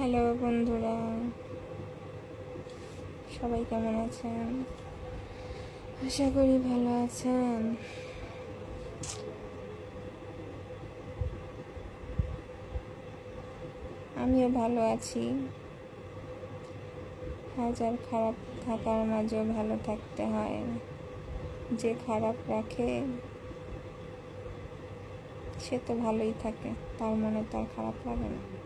Hello বন্ধুরা। সবাই কেমন আছেন? আশা করি ভালো আছেন। আমিও ভালো আছি। হাজার খারাপ থাকার মাঝেও ভালো থাকতে হয়। যে খারাপ রাখে, সে তো ভালোই থাকে। তার মনে তার খারাপ লাগে না।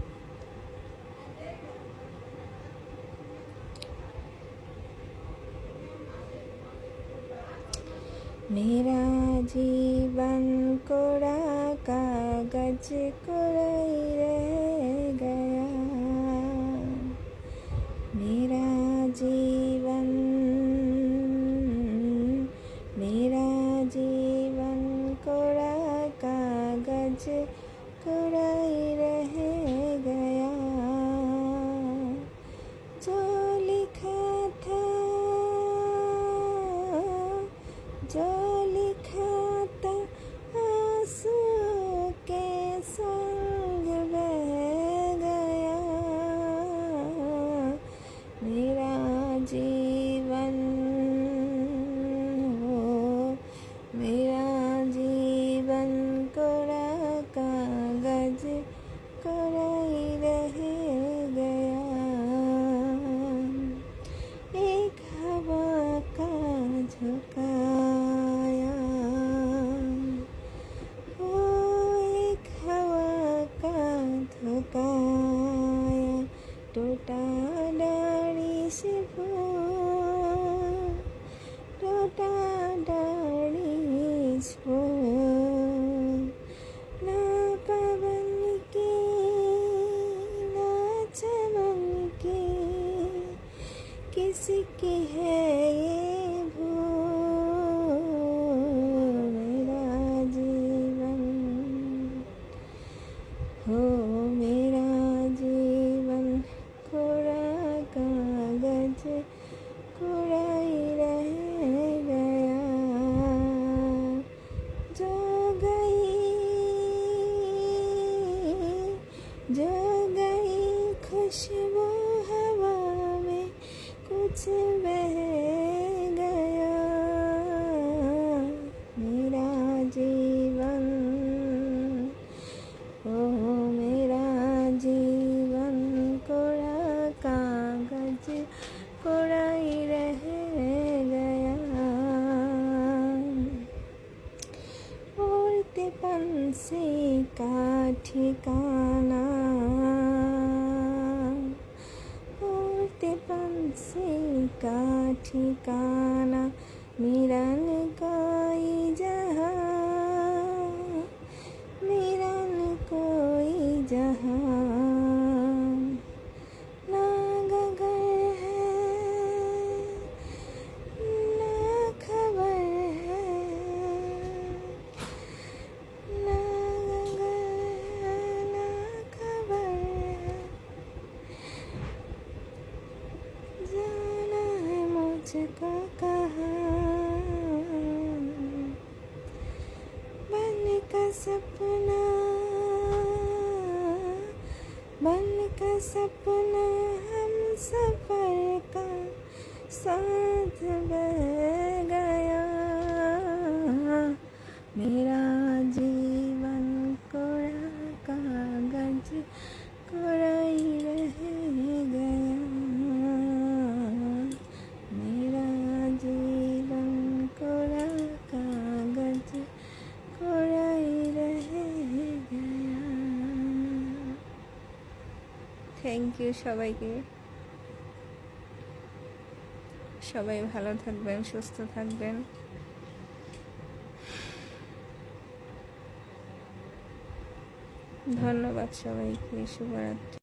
मेरा जीवन कोरा कागज कोराई จ้า सिके है। कोराई रह गया उड़ते पंछी का ठिकाना उड़ते पंछी का ठिकाना मिलन कोई जहाँ मुझको कहा? बन का सपना, बन का सपना हम सफ़र का साथ बह गया। मेरा থ্যাংক ইউ সবাইকে। সবাই ভালো থাকবেন সুস্থ থাকবেন। ধন্যবাদ সবাইকে শুভরাত্রি।